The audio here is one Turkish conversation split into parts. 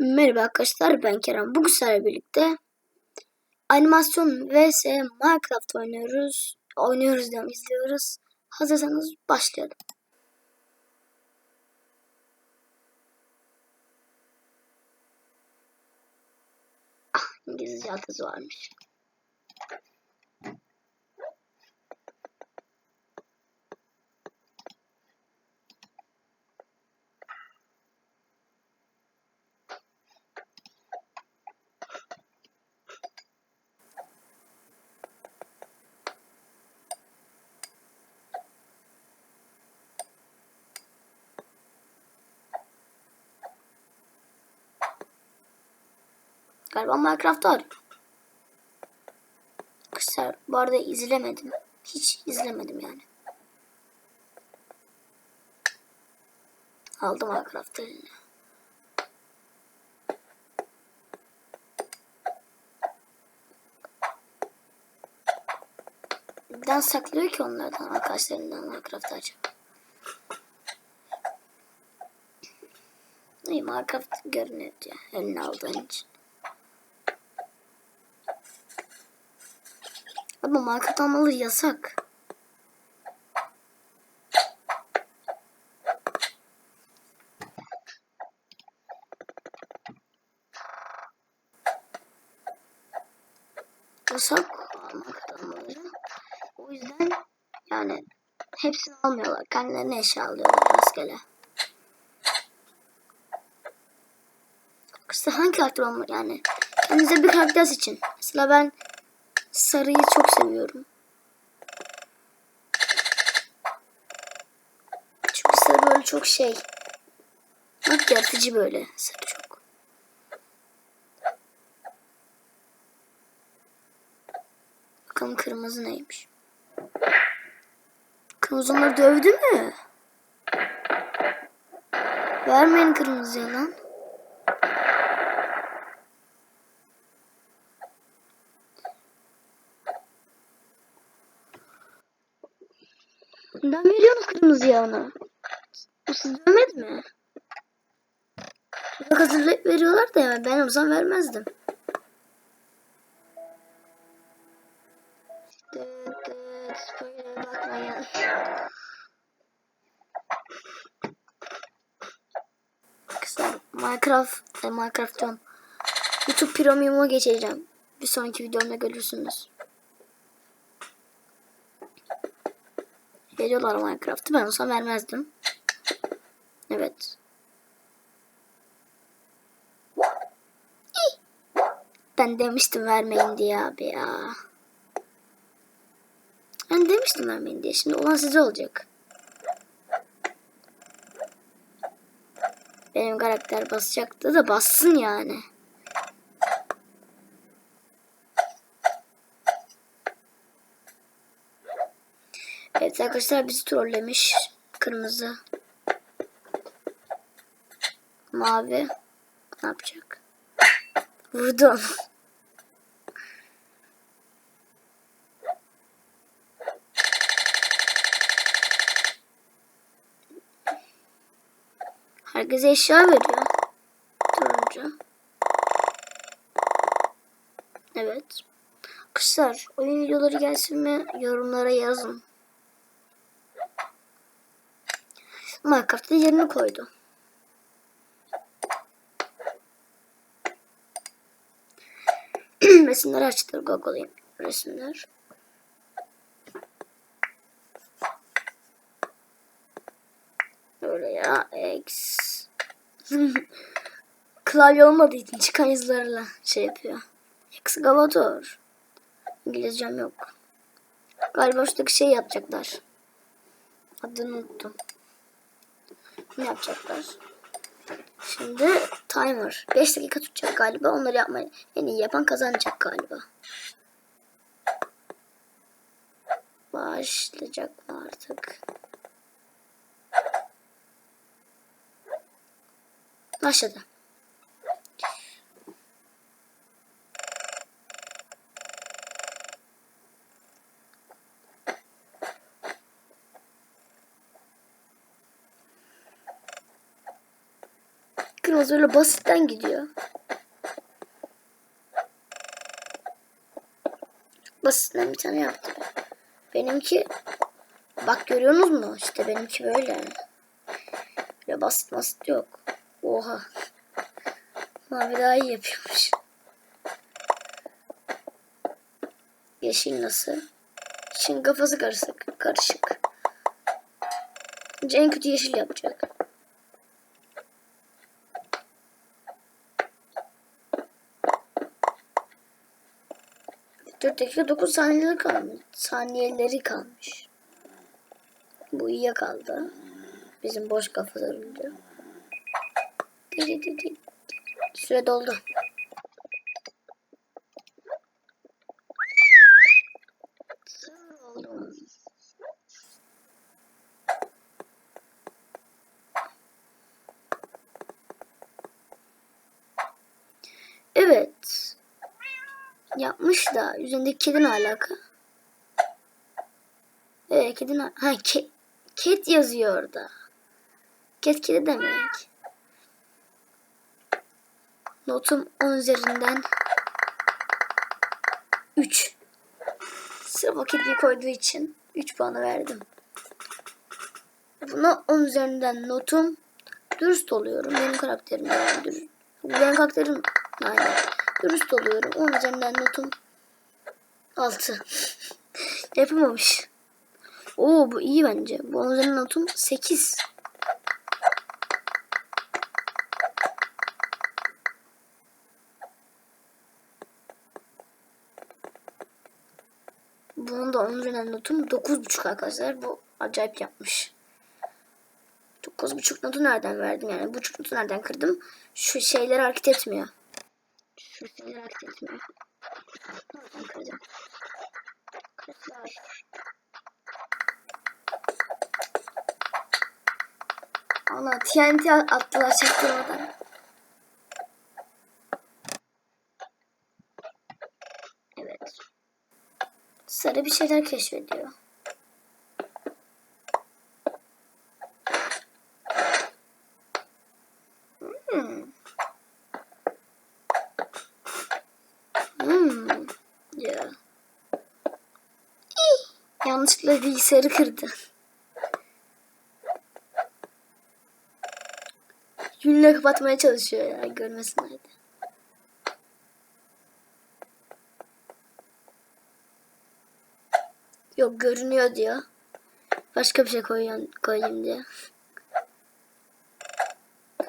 Merhaba arkadaşlar ben Kerem. Bugün sizlerle birlikte animasyon vs Minecraft oynuyoruz. Oynuyoruz diyorum izliyoruz. Hazırsanız başlayalım. Ah İngilizce atasözü varmış. Galiba Minecraft'ta arıyor. Arkadaşlar bu arada izlemedim. Hiç izlemedim yani. Aldım Minecraft'ı eline. Neden saklıyor ki onlardan arkadaşlarından Minecraft'ı acaba? İyi Minecraft görünüyor diye eline aldığın için. Ama Minecraft almaları yasak. Yasak Minecraft almaları. O yüzden yani hepsini almıyorlar. Kendilerine eşya alıyorlar rastgele. İşte hangi karakter olmalı yani? Kendinize bir karakter seçin. Mesela ben sarıyı çok seviyorum. Çünkü sarı böyle çok şey. Bak yaratıcı böyle. Sarı çok. Bakalım kırmızı neymiş. Kırmızı onları dövdü mü? Vermeyin kırmızıya lan. Ben veriyorum kırmızıya ona. Bu siz dövmedi mi? Bak hazırlayıp veriyorlar da yani ben vermezdim. Dıt spoiler'a bakmayın. Kızlar Minecraft, e. YouTube Premium'a geçeceğim. Bir sonraki videomda görürsünüz. Veriyorlar Minecraft'ı. Ben olsam vermezdim. Evet. Ben demiştim vermeyin diye abi ya. Ben demiştim vermeyin diye. Şimdi olan size olacak. Benim karakter basacaktı da bassın yani. Evet arkadaşlar bizi trollemiş. Kırmızı. Mavi. Ne yapacak? Vurdu onu. Herkese eşya veriyor. Turuncu. Evet. Kızlar oyun videoları gelsin mi yorumlara yazın. Minecraft'ta yerini koydu. Resimleri açtır Google'ayım. Resimler. Öyle ya. X. Klavye olmadığı için çıkan yazılarla şey yapıyor. Excavator. İngilizcem yok. Galiba şuradaki şey yapacaklar. Adını unuttum. Ne yapacaklar? Şimdi timer. 5 dakika tutacak galiba. Onları yapmayı en iyi yapan kazanacak galiba. Başlayacak mı artık? Başladı. Kırmızı öyle basitten gidiyor. Basitten bir tane yaptı. Benimki bak görüyorsunuz mu? İşte benimki böyle. Böyle basit basit yok. Oha. Mavi daha iyi yapıyormuş. Yeşil nasıl? Şimdi kafası karışık. Karışık. En kötü yeşil yapacak. Dört dakika dokuz saniyeleri kalmış. Saniyeleri kalmış. Bu iyiye kaldı. Bizim boş kafalar öldü. Di- di- di- Süre doldu. Oldu. Evet. Yapmış da üzerindeki kedi ne alaka? Evet kedi ne? Ha ke ket yazıyor orada. Ket kedi demek. Notum 10 üzerinden 3. Sırf o kediyi koyduğu için 3 puanı verdim. Buna 10 üzerinden notum dürüst oluyorum. Benim karakterim yani dürüst. Benim karakterim aynen. Dürüst oluyorum. 10 üzerinden notum 6. Yapamamış. Oo bu iyi bence. Bu 10 üzerinden notum 8. Bunun da 10 üzerinden notum 9.5 arkadaşlar. Bu acayip yapmış. 9.5 notu nereden verdim yani? Buçuk notu nereden kırdım? Şu şeyler hareket etmiyor. Şu şeyler hareket etmiyor. Nereden kırdım? Kırklar. Allah TNT attılar çaktırmadan. Evet. Sarı bir şeyler keşfediyor. Bilgisayarı kırdı. Yünle kapatmaya çalışıyor ya görmesin hadi. Yok görünüyor diyor. Başka bir şey koyayım, koyayım diyor.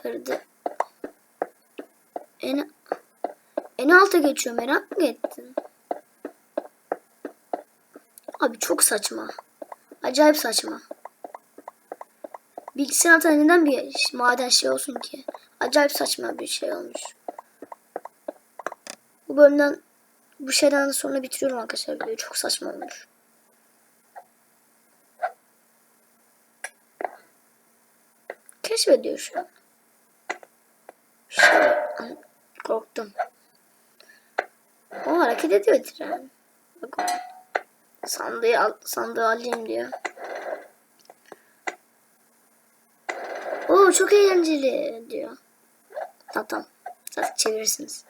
Kırdı. En, en alta geçiyor merak mı ettin? Abi çok saçma. Acayip saçma. Bilgisayar altında neden bir maden şey olsun ki? Acayip saçma bir şey olmuş. Bu bölümden bu şeyden sonra bitiriyorum arkadaşlar videoyu. Çok saçma olmuş. Keşfediyor şu an. Ay, korktum. O hareket ediyor tren. Bak. Sandığı, al, sandığı alayım diyor. Oo çok eğlenceli diyor. Tamam tamam. Zaten çevirirsiniz.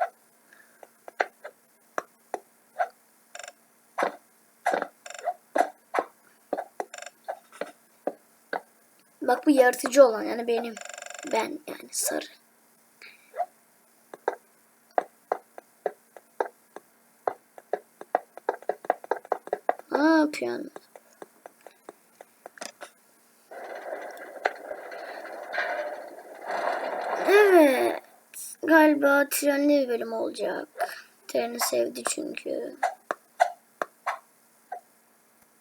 Bak bu yaratıcı olan yani benim. Ben yani sarı. Ne yapıyorsun? Evet. Galiba trenli bir bölüm olacak. Treni sevdi çünkü.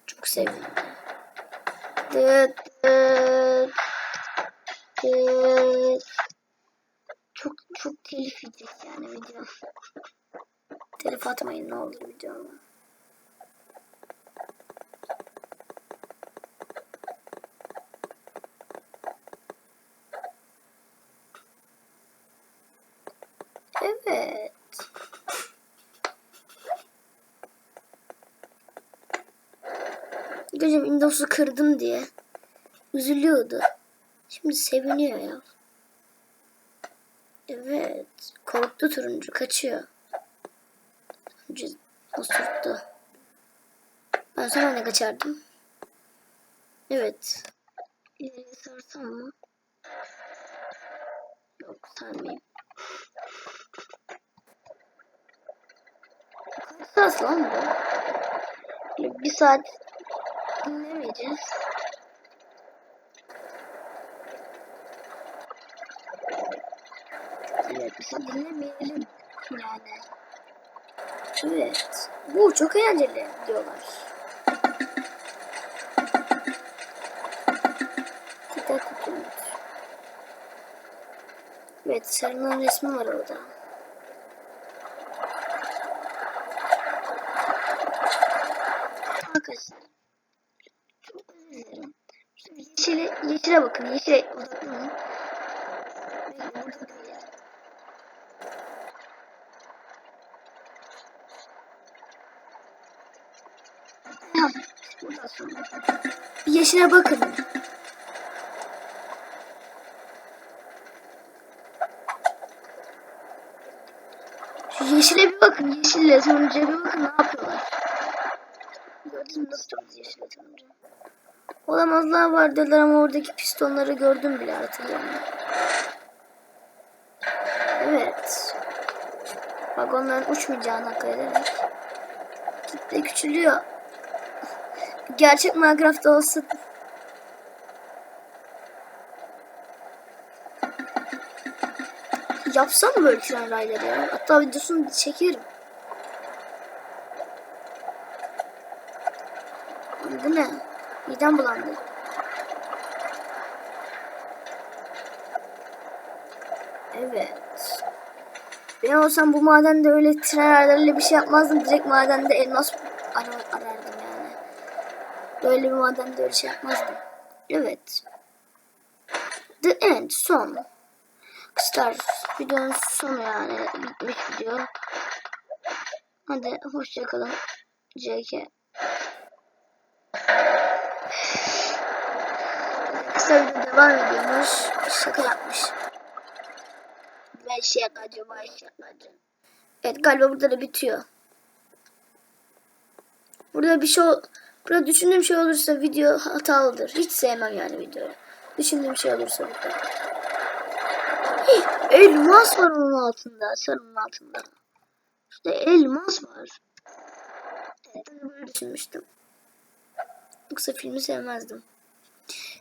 Çok sevdi. Dıt dıt. Dıt. Çok çok telif yani video. Telif atmayın ne olur videoma. Evet. Gözüm Windows'u kırdım diye üzülüyordu. Şimdi seviniyor ya. Evet. Korktu turuncu. Kaçıyor. Turuncu osurttu. Ben sonra ne kaçardım? Evet. İleriye sarsam mı? Yok sarmayayım. Kaç saat lan bu? Bir saat dinlemeyeceğiz. Evet, bir saat dinlemeyelim yani. Evet. Bu çok eğlenceli diyorlar. Dikkat tutun. Evet, sarının resmi var orada. Arkadaşlar. Çok özür dilerim. Şu yeşile, bakın. Yeşile odaklanın. Bir yeşile bakın. Şu yeşile bir bakın. Yeşille turuncuya bir bakın ne yapıyorlar. Gördünüz mü nasıl çok yeşile turuncu? Olamazlar var dediler ama oradaki pistonları gördüm bile hatırlıyorum. Evet. Vagonların uçmayacağını akıl ederek. Kitle küçülüyor. Gerçek Minecraft'ta olsa Yapsam mı böyle tren rayları ya? Hatta videosunu çekerim. Bu ne? Midem bulandı. Evet. Ben olsam bu madende öyle tren raylarıyla bir şey yapmazdım. Direkt madende elmas ar arardım yani. Böyle bir madende öyle şey yapmazdım. Evet. The end. Son. Arkadaşlar videonun sonu yani bitmiş video. Hadi hoşçakalın. JK. Video devam ediyormuş. Şaka yapmış. Ben şakacı, ben şakacı. Evet galiba burada da bitiyor. Burada bir şey burada düşündüğüm şey olursa video hatalıdır. Hiç sevmem yani videoyu. Düşündüğüm şey olursa burada. Elmas var onun altında. Sarının altında. İşte elmas var. Evet, böyle düşünmüştüm. Yoksa filmi sevmezdim.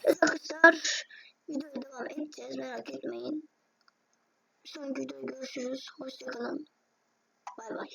Evet arkadaşlar videoya devam edeceğiz merak etmeyin. Sonraki videoda görüşürüz. Hoşçakalın. Bay bay.